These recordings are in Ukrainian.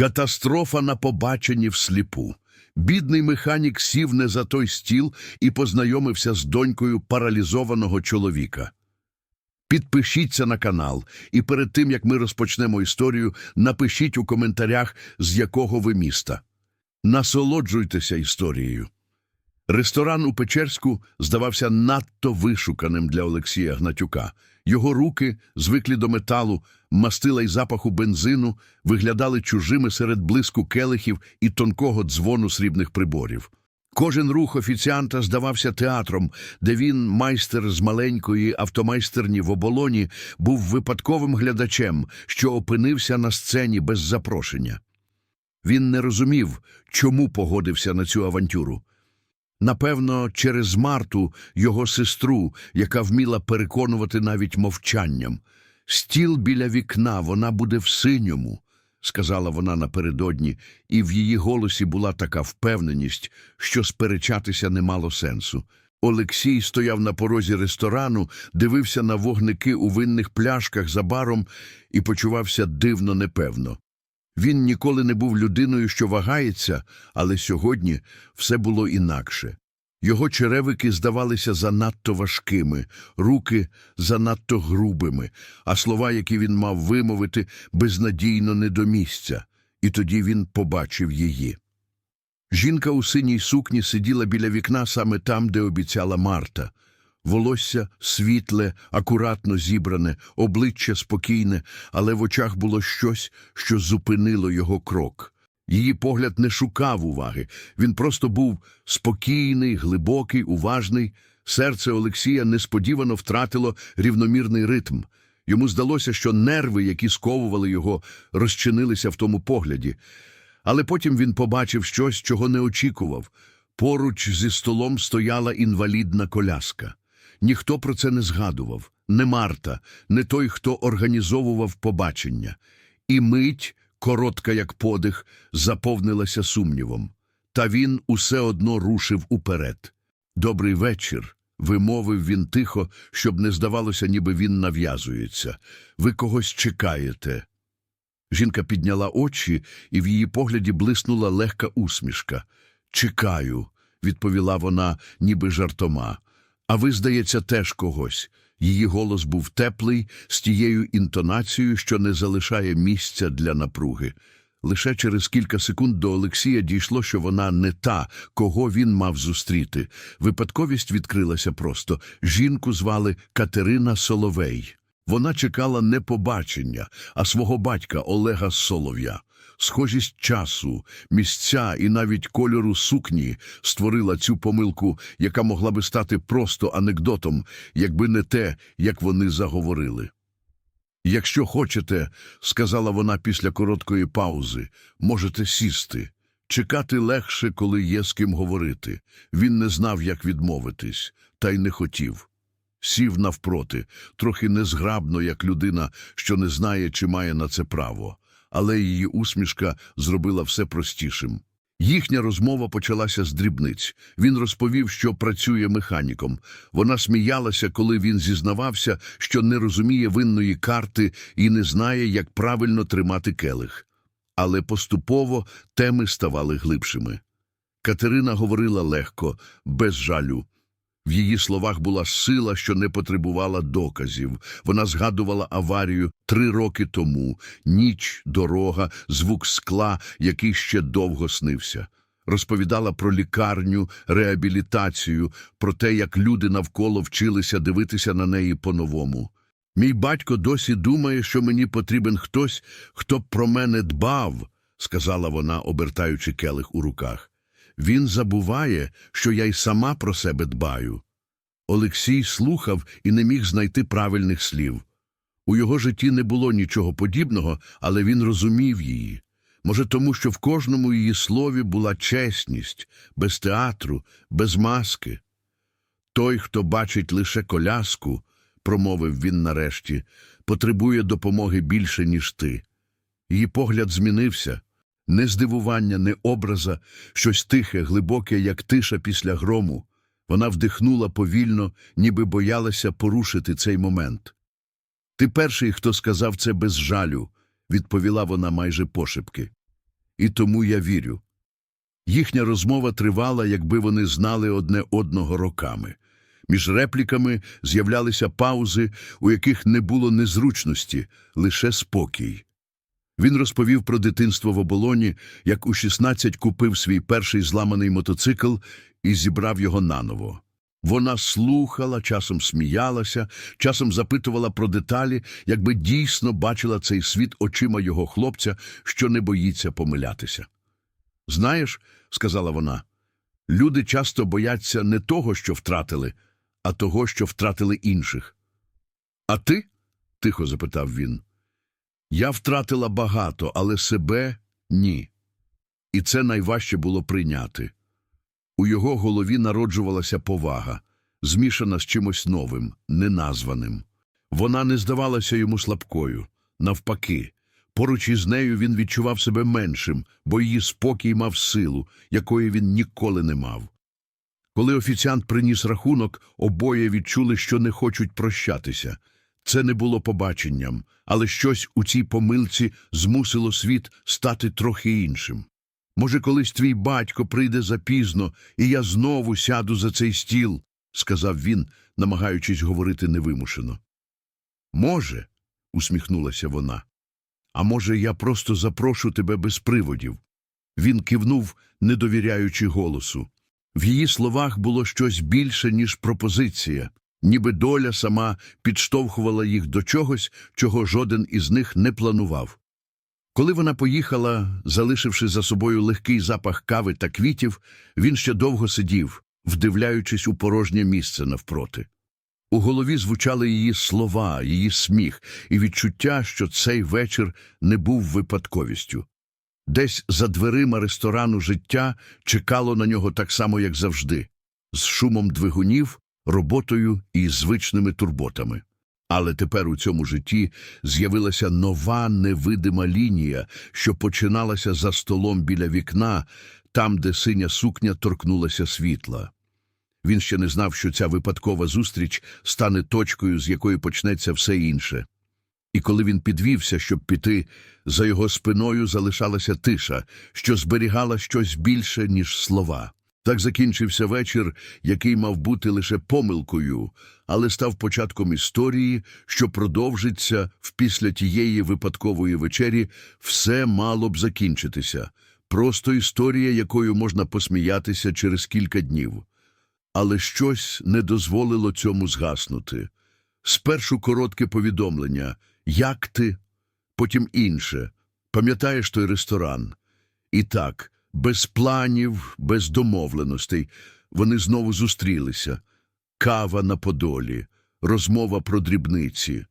Катастрофа на побаченні всліпу. Бідний механік сів не за той стіл і познайомився з донькою паралізованого чоловіка. Підпишіться на канал, і перед тим, як ми розпочнемо історію, напишіть у коментарях, з якого ви міста. Насолоджуйтеся історією. Ресторан у Печерську здавався надто вишуканим для Олексія Гнатюка. Його руки, звиклі до металу, мастила й запаху бензину, виглядали чужими серед блиску келихів і тонкого дзвону срібних приборів. Кожен рух офіціанта здавався театром, де він, майстер з маленької автомайстерні в оболоні, був випадковим глядачем, що опинився на сцені без запрошення. Він не розумів, чому погодився на цю авантюру. Напевно, через Марту, його сестру, яка вміла переконувати навіть мовчанням. Стіл біля вікна, вона буде в синьому, сказала вона напередодні, і в її голосі була така впевненість, що сперечатися не мало сенсу. Олексій стояв на порозі ресторану, дивився на вогники у винних пляшках за баром і почувався дивно непевно. Він ніколи не був людиною, що вагається, але сьогодні все було інакше. Його черевики здавалися занадто важкими, руки занадто грубими, а слова, які він мав вимовити, безнадійно не до місця, і тоді він побачив її. Жінка у синій сукні сиділа біля вікна саме там, де обіцяла Марта. Волосся світле, акуратно зібране, обличчя спокійне, але в очах було щось, що зупинило його крок. Її погляд не шукав уваги, він просто був спокійний, глибокий, уважний. Серце Олексія несподівано втратило рівномірний ритм. Йому здалося, що нерви, які сковували його, розчинилися в тому погляді. Але потім він побачив щось, чого не очікував. Поруч зі столом стояла інвалідна коляска. Ніхто про це не згадував, не Марта, не той, хто організовував побачення. І мить, коротка як подих, заповнилася сумнівом. Та він усе одно рушив уперед. «Добрий вечір», – вимовив він тихо, щоб не здавалося, ніби він нав'язується. «Ви когось чекаєте». Жінка підняла очі, і в її погляді блиснула легка усмішка. «Чекаю», – відповіла вона, ніби жартома. А ви, здається, теж когось. Її голос був теплий, з тією інтонацією, що не залишає місця для напруги. Лише через кілька секунд до Олексія дійшло, що вона не та, кого він мав зустріти. Випадковість відкрилася просто. Жінку звали Катерина Соловей. Вона чекала не побачення, а свого батька Олега Солов'я. Схожість часу, місця і навіть кольору сукні створила цю помилку, яка могла би стати просто анекдотом, якби не те, як вони заговорили. Якщо хочете, сказала вона після короткої паузи, можете сісти. Чекати легше, коли є з ким говорити. Він не знав, як відмовитись, та й не хотів. Сів навпроти, трохи незграбно, як людина, що не знає, чи має на це право але її усмішка зробила все простішим. Їхня розмова почалася з дрібниць. Він розповів, що працює механіком. Вона сміялася, коли він зізнавався, що не розуміє винної карти і не знає, як правильно тримати келих. Але поступово теми ставали глибшими. Катерина говорила легко, без жалю. В її словах була сила, що не потребувала доказів. Вона згадувала аварію три роки тому, ніч, дорога, звук скла, який ще довго снився. Розповідала про лікарню, реабілітацію, про те, як люди навколо вчилися дивитися на неї по-новому. Мій батько досі думає, що мені потрібен хтось, хто про мене дбав, сказала вона, обертаючи келих у руках. Він забуває, що я й сама про себе дбаю. Олексій слухав і не міг знайти правильних слів. У його житті не було нічого подібного, але він розумів її. Може, тому що в кожному її слові була чесність, без театру, без маски. Той, хто бачить лише коляску, промовив він нарешті, потребує допомоги більше, ніж ти. Її погляд змінився. Не здивування, не образа, щось тихе, глибоке, як тиша після грому. Вона вдихнула повільно, ніби боялася порушити цей момент. Ти перший, хто сказав це без жалю, відповіла вона майже пошепки. і тому я вірю. Їхня розмова тривала, якби вони знали одне одного роками. Між репліками з'являлися паузи, у яких не було незручності, лише спокій. Він розповів про дитинство в оболоні, як у 16 купив свій перший зламаний мотоцикл і зібрав його наново. Вона слухала, часом сміялася, часом запитувала про деталі, якби дійсно бачила цей світ очима його хлопця, що не боїться помилятися. Знаєш, сказала вона, люди часто бояться не того, що втратили, а того, що втратили інших. А ти? тихо запитав він. Я втратила багато, але себе ні. І це найважче було прийняти. У його голові народжувалася повага, змішана з чимось новим, неназваним. Вона не здавалася йому слабкою. Навпаки, поруч із нею він відчував себе меншим, бо її спокій мав силу, якої він ніколи не мав. Коли офіціант приніс рахунок, обоє відчули, що не хочуть прощатися. Це не було побаченням, але щось у цій помилці змусило світ стати трохи іншим. Може, колись твій батько прийде запізно, і я знову сяду за цей стіл, сказав він, намагаючись говорити невимушено. Може, усміхнулася вона. А може, я просто запрошу тебе без приводів. Він кивнув, не довіряючи голосу. В її словах було щось більше, ніж пропозиція, ніби доля сама підштовхувала їх до чогось, чого жоден із них не планував. Коли вона поїхала, залишивши за собою легкий запах кави та квітів, він ще довго сидів, вдивляючись у порожнє місце навпроти. У голові звучали її слова, її сміх і відчуття, що цей вечір не був випадковістю. Десь за дверима ресторану життя чекало на нього так само, як завжди, з шумом двигунів, роботою і звичними турботами. Але тепер у цьому житті з'явилася нова невидима лінія, що починалася за столом біля вікна, там, де синя сукня торкнулася світла. Він ще не знав, що ця випадкова зустріч стане точкою, з якої почнеться все інше. І коли він підвівся, щоб піти, за його спиною залишалася тиша, що зберігала щось більше, ніж слова. Так закінчився вечір, який мав бути лише помилкою, але став початком історії, що продовжиться в після тієї випадкової вечері, все мало б закінчитися. Просто історія, якою можна посміятися через кілька днів. Але щось не дозволило цьому згаснути. Спершу коротке повідомлення Як ти? Потім інше. Пам'ятаєш той ресторан? І так, без планів, без домовленостей, вони знову зустрілися. Кава на подолі, розмова про дрібниці,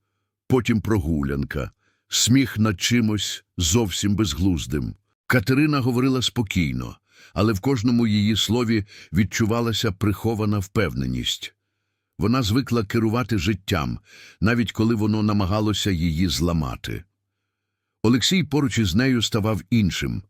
потім прогулянка, сміх над чимось зовсім безглуздим. Катерина говорила спокійно, але в кожному її слові відчувалася прихована впевненість. Вона звикла керувати життям, навіть коли воно намагалося її зламати. Олексій поруч із нею ставав іншим,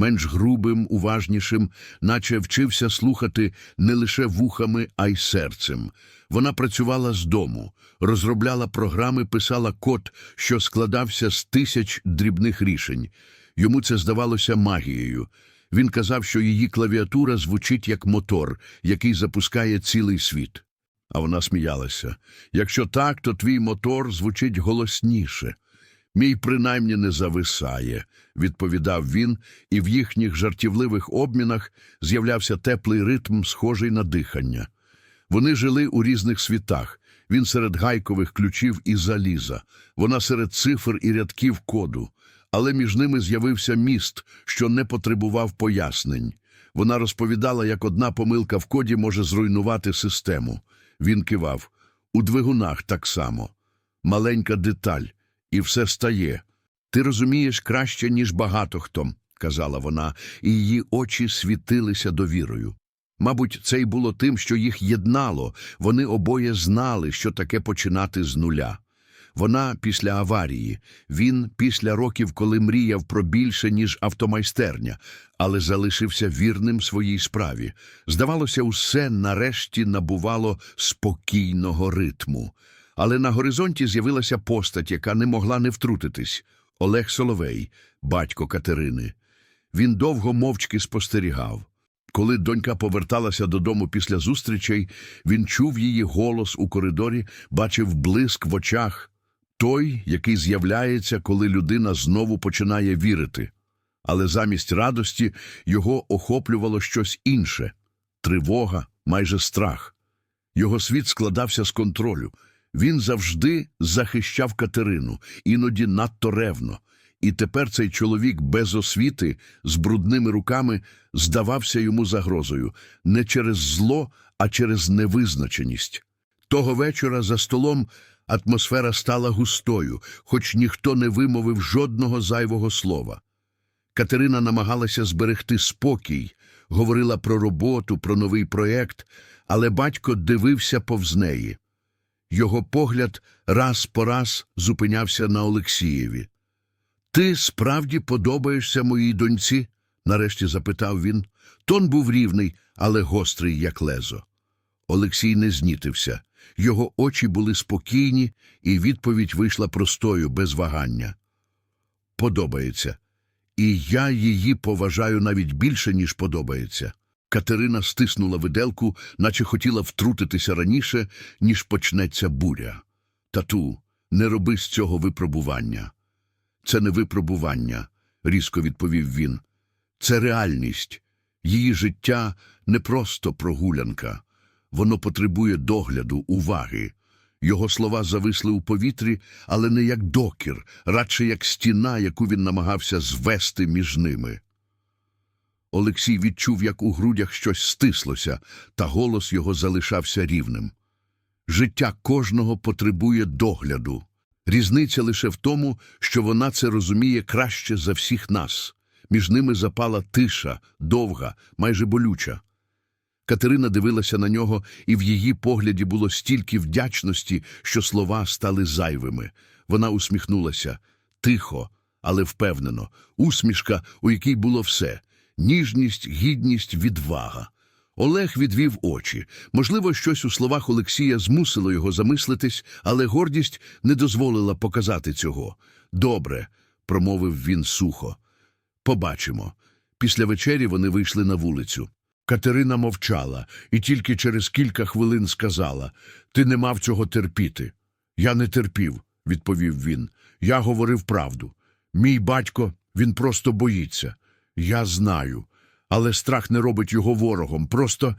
менш грубим, уважнішим, наче вчився слухати не лише вухами, а й серцем. Вона працювала з дому, розробляла програми, писала код, що складався з тисяч дрібних рішень. Йому це здавалося магією. Він казав, що її клавіатура звучить як мотор, який запускає цілий світ. А вона сміялася. Якщо так, то твій мотор звучить голосніше. Мій принаймні не зависає, відповідав він, і в їхніх жартівливих обмінах з'являвся теплий ритм, схожий на дихання. Вони жили у різних світах. Він серед гайкових ключів і заліза, вона серед цифр і рядків коду. Але між ними з'явився міст, що не потребував пояснень. Вона розповідала, як одна помилка в коді може зруйнувати систему. Він кивав. У двигунах так само. Маленька деталь. І все стає. Ти розумієш краще, ніж багато хто, казала вона, і її очі світилися довірою. Мабуть, це й було тим, що їх єднало, вони обоє знали, що таке починати з нуля. Вона після аварії, він після років, коли мріяв про більше, ніж автомайстерня, але залишився вірним своїй справі. Здавалося, усе нарешті набувало спокійного ритму. Але на горизонті з'явилася постать, яка не могла не втрутитись Олег Соловей, батько Катерини. Він довго мовчки спостерігав. Коли донька поверталася додому після зустрічей, він чув її голос у коридорі, бачив блиск в очах, той, який з'являється, коли людина знову починає вірити. Але замість радості його охоплювало щось інше тривога, майже страх. Його світ складався з контролю. Він завжди захищав Катерину, іноді надто ревно. І тепер цей чоловік без освіти, з брудними руками, здавався йому загрозою не через зло, а через невизначеність. Того вечора за столом атмосфера стала густою, хоч ніхто не вимовив жодного зайвого слова. Катерина намагалася зберегти спокій, говорила про роботу, про новий проєкт, але батько дивився повз неї. Його погляд раз по раз зупинявся на Олексієві. Ти справді подобаєшся моїй доньці? нарешті запитав він. Тон був рівний, але гострий, як лезо. Олексій не знітився. Його очі були спокійні, і відповідь вийшла простою, без вагання. Подобається. І я її поважаю навіть більше, ніж подобається. Катерина стиснула виделку, наче хотіла втрутитися раніше, ніж почнеться буря. Тату, не роби з цього випробування. Це не випробування, різко відповів він. Це реальність. Її життя не просто прогулянка. Воно потребує догляду, уваги. Його слова зависли у повітрі, але не як докір, радше як стіна, яку він намагався звести між ними. Олексій відчув, як у грудях щось стислося, та голос його залишався рівним. Життя кожного потребує догляду. Різниця лише в тому, що вона це розуміє краще за всіх нас. Між ними запала тиша, довга, майже болюча. Катерина дивилася на нього, і в її погляді було стільки вдячності, що слова стали зайвими. Вона усміхнулася тихо, але впевнено, усмішка, у якій було все ніжність, гідність, відвага. Олег відвів очі. Можливо, щось у словах Олексія змусило його замислитись, але гордість не дозволила показати цього. Добре, промовив він сухо. Побачимо. Після вечері вони вийшли на вулицю. Катерина мовчала і тільки через кілька хвилин сказала Ти не мав цього терпіти. Я не терпів, відповів він. Я говорив правду. Мій батько, він просто боїться. Я знаю. Але страх не робить його ворогом. Просто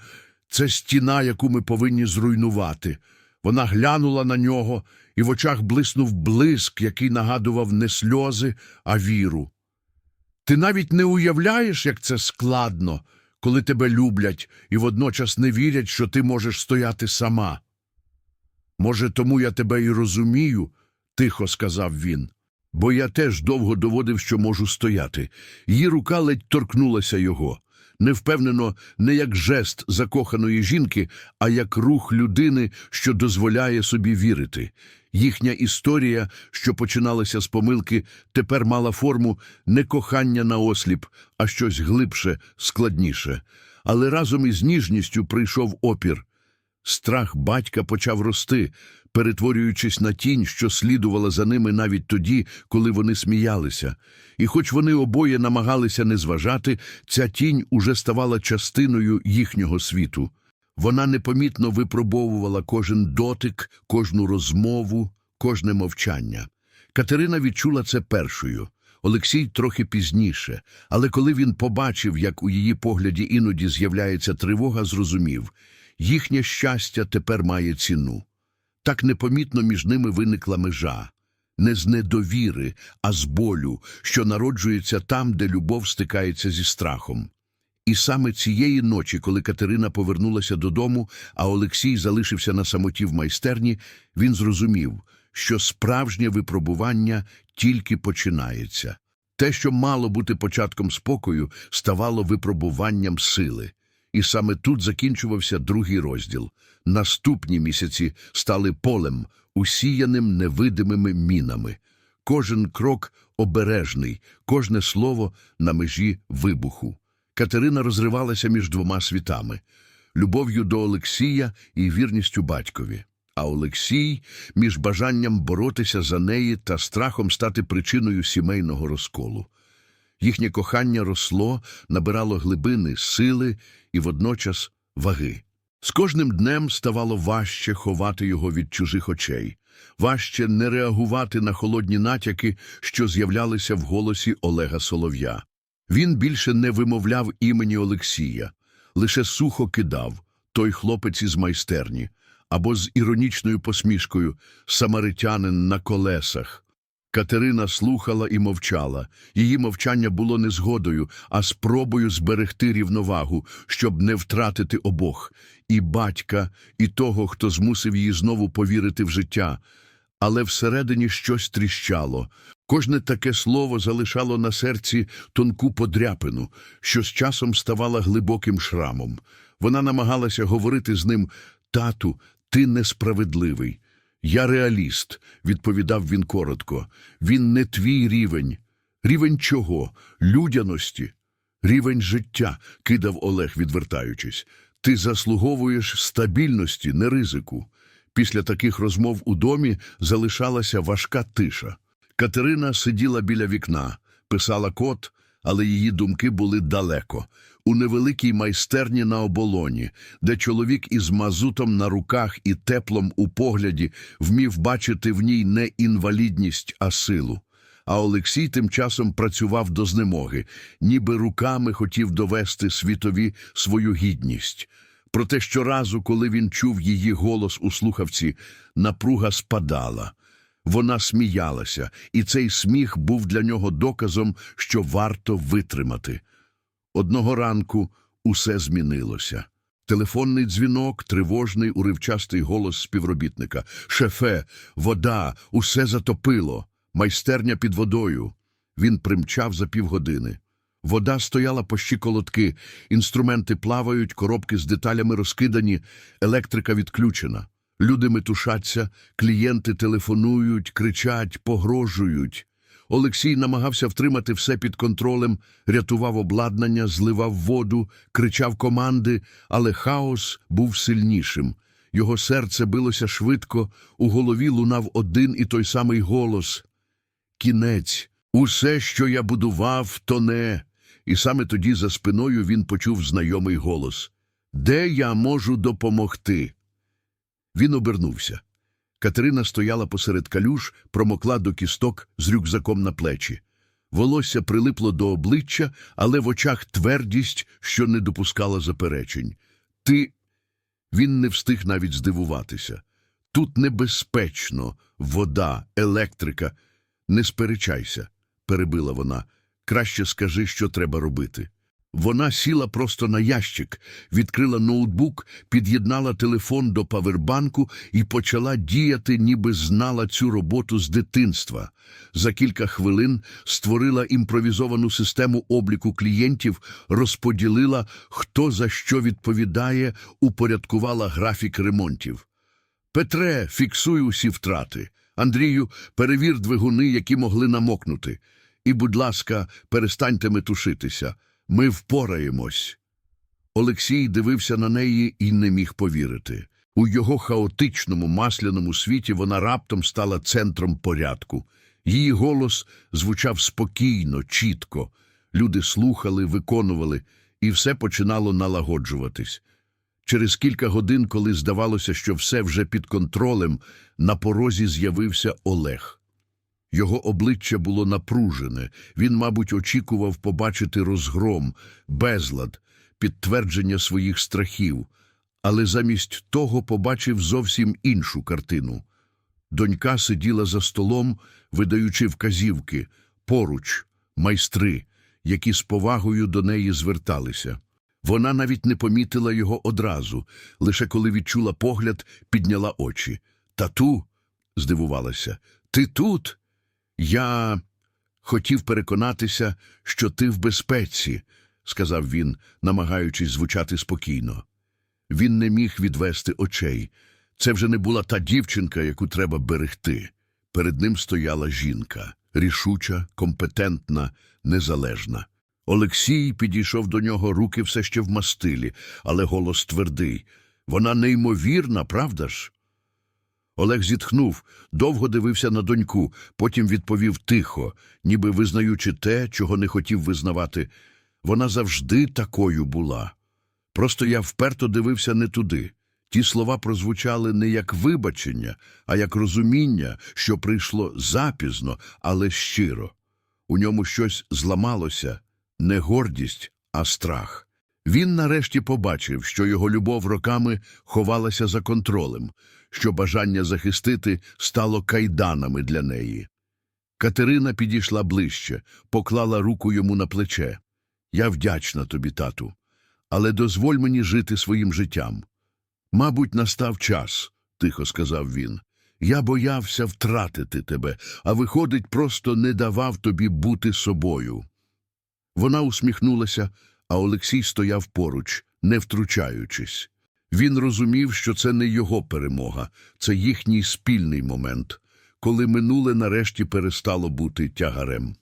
це стіна, яку ми повинні зруйнувати. Вона глянула на нього, і в очах блиснув блиск, який нагадував не сльози, а віру. Ти навіть не уявляєш, як це складно, коли тебе люблять і водночас не вірять, що ти можеш стояти сама. Може, тому я тебе і розумію, тихо сказав він, бо я теж довго доводив, що можу стояти. Її рука ледь торкнулася його. Невпевнено, не як жест закоханої жінки, а як рух людини, що дозволяє собі вірити. Їхня історія, що починалася з помилки, тепер мала форму не кохання на осліп, а щось глибше, складніше. Але разом із ніжністю прийшов опір. Страх батька почав рости, перетворюючись на тінь, що слідувала за ними навіть тоді, коли вони сміялися. І хоч вони обоє намагалися не зважати, ця тінь уже ставала частиною їхнього світу. Вона непомітно випробовувала кожен дотик, кожну розмову, кожне мовчання. Катерина відчула це першою. Олексій трохи пізніше, але коли він побачив, як у її погляді іноді з'являється тривога, зрозумів їхнє щастя тепер має ціну. Так непомітно між ними виникла межа не з недовіри, а з болю, що народжується там, де любов стикається зі страхом. І саме цієї ночі, коли Катерина повернулася додому, а Олексій залишився на самоті в майстерні, він зрозумів, що справжнє випробування тільки починається. Те, що мало бути початком спокою, ставало випробуванням сили. І саме тут закінчувався другий розділ. Наступні місяці стали полем, усіяним невидимими мінами. Кожен крок обережний, кожне слово на межі вибуху. Катерина розривалася між двома світами любов'ю до Олексія і вірністю батькові. А Олексій між бажанням боротися за неї та страхом стати причиною сімейного розколу. Їхнє кохання росло, набирало глибини, сили і водночас ваги. З кожним днем ставало важче ховати його від чужих очей, важче не реагувати на холодні натяки, що з'являлися в голосі Олега Солов'я. Він більше не вимовляв імені Олексія, лише сухо кидав той хлопець із майстерні, або з іронічною посмішкою «самаритянин на колесах». Катерина слухала і мовчала. Її мовчання було не згодою, а спробою зберегти рівновагу, щоб не втратити обох – і батька, і того, хто змусив її знову повірити в життя. Але всередині щось тріщало. Кожне таке слово залишало на серці тонку подряпину, що з часом ставала глибоким шрамом. Вона намагалася говорити з ним «Тату, ти несправедливий». Я реаліст, відповідав він коротко. Він не твій рівень. Рівень чого? Людяності. Рівень життя, кидав Олег, відвертаючись. Ти заслуговуєш стабільності, не ризику. Після таких розмов у домі залишалася важка тиша. Катерина сиділа біля вікна, писала код, але її думки були далеко, у невеликій майстерні на оболоні, де чоловік із мазутом на руках і теплом у погляді вмів бачити в ній не інвалідність, а силу. А Олексій тим часом працював до знемоги, ніби руками хотів довести світові свою гідність. Проте щоразу, коли він чув її голос у слухавці, напруга спадала. Вона сміялася, і цей сміх був для нього доказом, що варто витримати. Одного ранку усе змінилося. Телефонний дзвінок, тривожний, уривчастий голос співробітника. «Шефе, вода, усе затопило. Майстерня під водою». Він примчав за півгодини. Вода стояла по щиколотки, інструменти плавають, коробки з деталями розкидані, електрика відключена. Люди метушаться, клієнти телефонують, кричать, погрожують. Олексій намагався втримати все під контролем, рятував обладнання, зливав воду, кричав команди, але хаос був сильнішим. Його серце билося швидко, у голові лунав один і той самий голос. Кінець. Усе, що я будував, тоне. І саме тоді за спиною він почув знайомий голос. Де я можу допомогти? Він обернувся. Катерина стояла посеред калюж, промокла до кісток з рюкзаком на плечі. Волосся прилипло до обличчя, але в очах твердість, що не допускала заперечень. Ти. Він не встиг навіть здивуватися. Тут небезпечно, вода, електрика. Не сперечайся, перебила вона. Краще скажи, що треба робити. Вона сіла просто на ящик, відкрила ноутбук, під'єднала телефон до павербанку і почала діяти, ніби знала цю роботу з дитинства. За кілька хвилин створила імпровізовану систему обліку клієнтів, розподілила, хто за що відповідає, упорядкувала графік ремонтів. Петре, фіксуй усі втрати. Андрію, перевір двигуни, які могли намокнути. І, будь ласка, перестаньте метушитися. Ми впораємось. Олексій дивився на неї і не міг повірити. У його хаотичному масляному світі вона раптом стала центром порядку. Її голос звучав спокійно, чітко. Люди слухали, виконували, і все починало налагоджуватись. Через кілька годин, коли здавалося, що все вже під контролем, на порозі з'явився Олег. Його обличчя було напружене, він, мабуть, очікував побачити розгром, безлад, підтвердження своїх страхів, але замість того побачив зовсім іншу картину. Донька сиділа за столом, видаючи вказівки, поруч, майстри, які з повагою до неї зверталися. Вона навіть не помітила його одразу, лише коли відчула погляд, підняла очі. Тату, здивувалася, ти тут? Я хотів переконатися, що ти в безпеці, сказав він, намагаючись звучати спокійно. Він не міг відвести очей. Це вже не була та дівчинка, яку треба берегти. Перед ним стояла жінка, рішуча, компетентна, незалежна. Олексій підійшов до нього, руки все ще в мастилі, але голос твердий. Вона неймовірна, правда ж? Олег зітхнув, довго дивився на доньку, потім відповів тихо, ніби визнаючи те, чого не хотів визнавати. Вона завжди такою була. Просто я вперто дивився не туди. Ті слова прозвучали не як вибачення, а як розуміння, що прийшло запізно, але щиро. У ньому щось зламалося, не гордість, а страх. Він нарешті побачив, що його любов роками ховалася за контролем, що бажання захистити стало кайданами для неї. Катерина підійшла ближче, поклала руку йому на плече. Я вдячна тобі, тату, але дозволь мені жити своїм життям. Мабуть, настав час, тихо сказав він. Я боявся втратити тебе, а виходить, просто не давав тобі бути собою. Вона усміхнулася, а Олексій стояв поруч, не втручаючись. Він розумів, що це не його перемога, це їхній спільний момент, коли минуле нарешті перестало бути тягарем.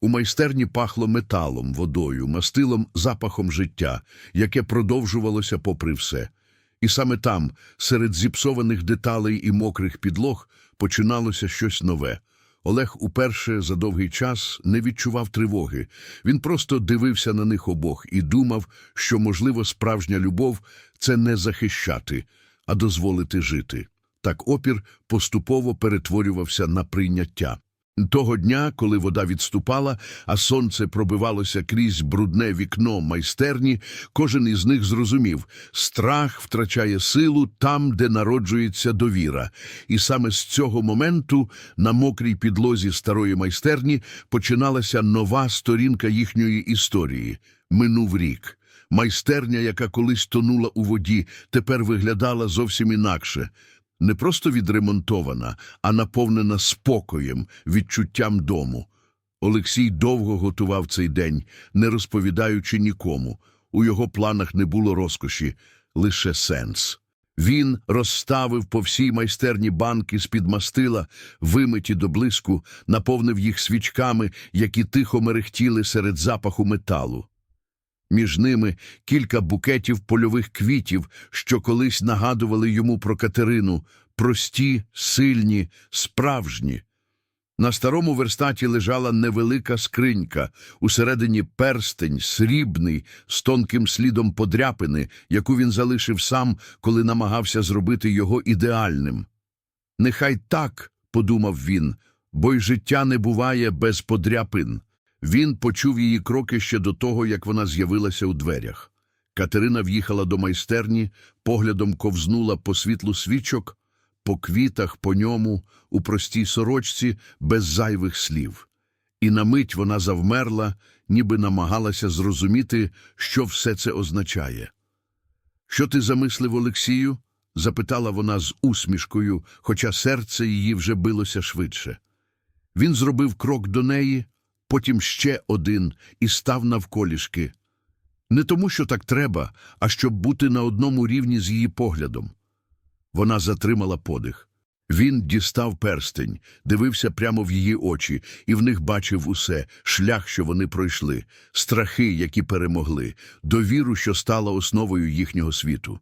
У майстерні пахло металом, водою, мастилом, запахом життя, яке продовжувалося попри все. І саме там, серед зіпсованих деталей і мокрих підлог, починалося щось нове. Олег уперше за довгий час не відчував тривоги. Він просто дивився на них обох і думав, що, можливо, справжня любов – це не захищати, а дозволити жити. Так опір поступово перетворювався на прийняття. Того дня, коли вода відступала, а сонце пробивалося крізь брудне вікно майстерні, кожен із них зрозумів – страх втрачає силу там, де народжується довіра. І саме з цього моменту на мокрій підлозі старої майстерні починалася нова сторінка їхньої історії. Минув рік. Майстерня, яка колись тонула у воді, тепер виглядала зовсім інакше – не просто відремонтована, а наповнена спокоєм, відчуттям дому. Олексій довго готував цей день, не розповідаючи нікому. У його планах не було розкоші, лише сенс. Він розставив по всій майстерні банки з-під мастила, вимиті до блиску, наповнив їх свічками, які тихо мерехтіли серед запаху металу. Між ними кілька букетів польових квітів, що колись нагадували йому про Катерину, прості, сильні, справжні. На старому верстаті лежала невелика скринька, усередині перстень, срібний, з тонким слідом подряпини, яку він залишив сам, коли намагався зробити його ідеальним. Нехай так, подумав він, бо й життя не буває без подряпин. Він почув її кроки ще до того, як вона з'явилася у дверях. Катерина в'їхала до майстерні, поглядом ковзнула по світлу свічок, по квітах, по ньому, у простій сорочці, без зайвих слів. І на мить вона завмерла, ніби намагалася зрозуміти, що все це означає. Що ти замислив, Олексію? запитала вона з усмішкою, хоча серце її вже билося швидше. Він зробив крок до неї, потім ще один і став навколішки. Не тому, що так треба, а щоб бути на одному рівні з її поглядом. Вона затримала подих. Він дістав перстень, дивився прямо в її очі, і в них бачив усе шлях, що вони пройшли, страхи, які перемогли, довіру, що стала основою їхнього світу.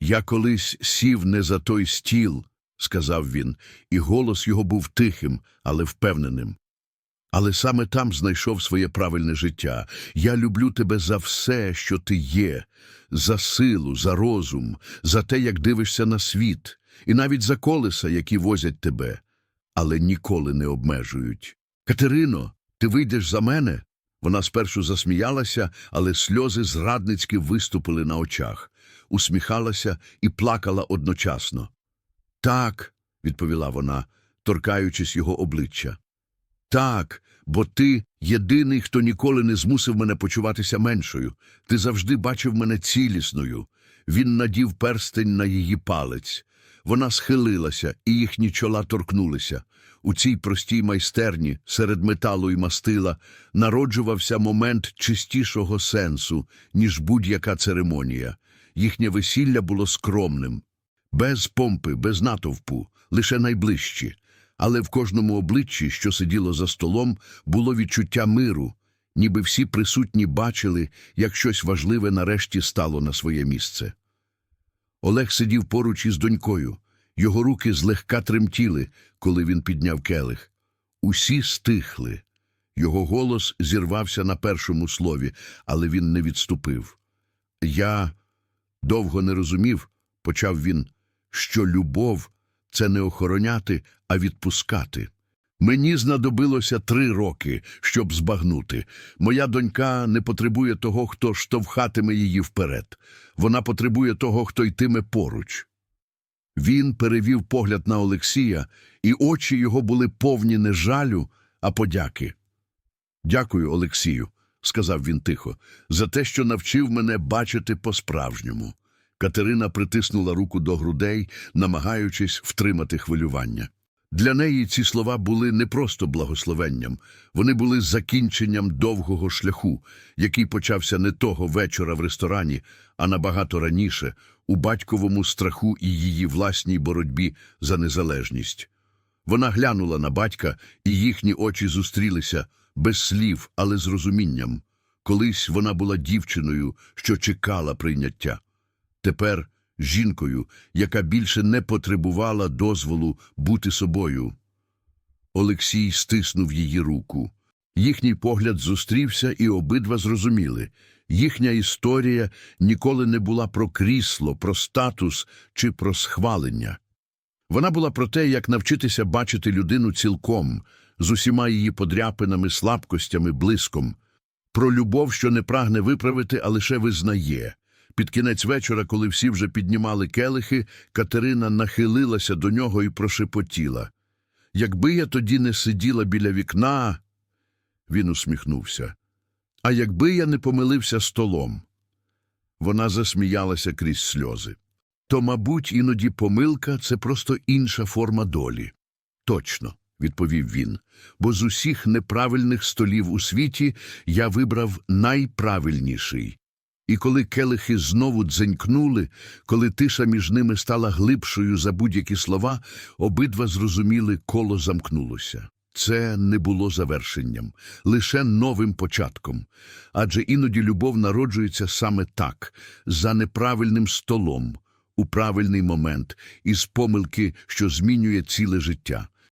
Я колись сів не за той стіл, сказав він, і голос його був тихим, але впевненим. Але саме там знайшов своє правильне життя. Я люблю тебе за все, що ти є, за силу, за розум, за те, як дивишся на світ, і навіть за колеса, які возять тебе, але ніколи не обмежують. Катерино, ти вийдеш за мене? Вона спершу засміялася, але сльози зрадницьки виступили на очах, усміхалася і плакала одночасно. Так, відповіла вона, торкаючись його обличчя. Так, бо ти єдиний, хто ніколи не змусив мене почуватися меншою. Ти завжди бачив мене цілісною. Він надів перстень на її палець. Вона схилилася, і їхні чола торкнулися. У цій простій майстерні, серед металу і мастила, народжувався момент чистішого сенсу, ніж будь-яка церемонія. Їхнє весілля було скромним, без помпи, без натовпу, лише найближчі. Але в кожному обличчі, що сиділо за столом, було відчуття миру, ніби всі присутні бачили, як щось важливе нарешті стало на своє місце. Олег сидів поруч із донькою. Його руки злегка тремтіли, коли він підняв келих. Усі стихли. Його голос зірвався на першому слові, але він не відступив. Я довго не розумів, почав він, що любов це не охороняти, а відпускати. Мені знадобилося три роки, щоб збагнути. Моя донька не потребує того, хто штовхатиме її вперед. Вона потребує того, хто йтиме поруч. Він перевів погляд на Олексія, і очі його були повні не жалю, а подяки. Дякую, Олексію, сказав він тихо, за те, що навчив мене бачити по-справжньому. Катерина притиснула руку до грудей, намагаючись втримати хвилювання. Для неї ці слова були не просто благословенням, вони були закінченням довгого шляху, який почався не того вечора в ресторані, а набагато раніше, у батьковому страху і її власній боротьбі за незалежність. Вона глянула на батька, і їхні очі зустрілися без слів, але з розумінням. Колись вона була дівчиною, що чекала прийняття. Тепер жінкою, яка більше не потребувала дозволу бути собою. Олексій стиснув її руку. Їхній погляд зустрівся, і обидва зрозуміли. Їхня історія ніколи не була про крісло, про статус чи про схвалення. Вона була про те, як навчитися бачити людину цілком, з усіма її подряпинами, слабкостями, блиском, про любов, що не прагне виправити, а лише визнає. Під кінець вечора, коли всі вже піднімали келихи, Катерина нахилилася до нього і прошепотіла. Якби я тоді не сиділа біля вікна, він усміхнувся. А якби я не помилився столом. Вона засміялася крізь сльози. То, мабуть, іноді помилка це просто інша форма долі. Точно, відповів він, бо з усіх неправильних столів у світі я вибрав найправильніший. І коли келихи знову дзенькнули, коли тиша між ними стала глибшою за будь-які слова, обидва зрозуміли, коло замкнулося. Це не було завершенням, лише новим початком. Адже іноді любов народжується саме так, за неправильним столом, у правильний момент, із помилки, що змінює ціле життя.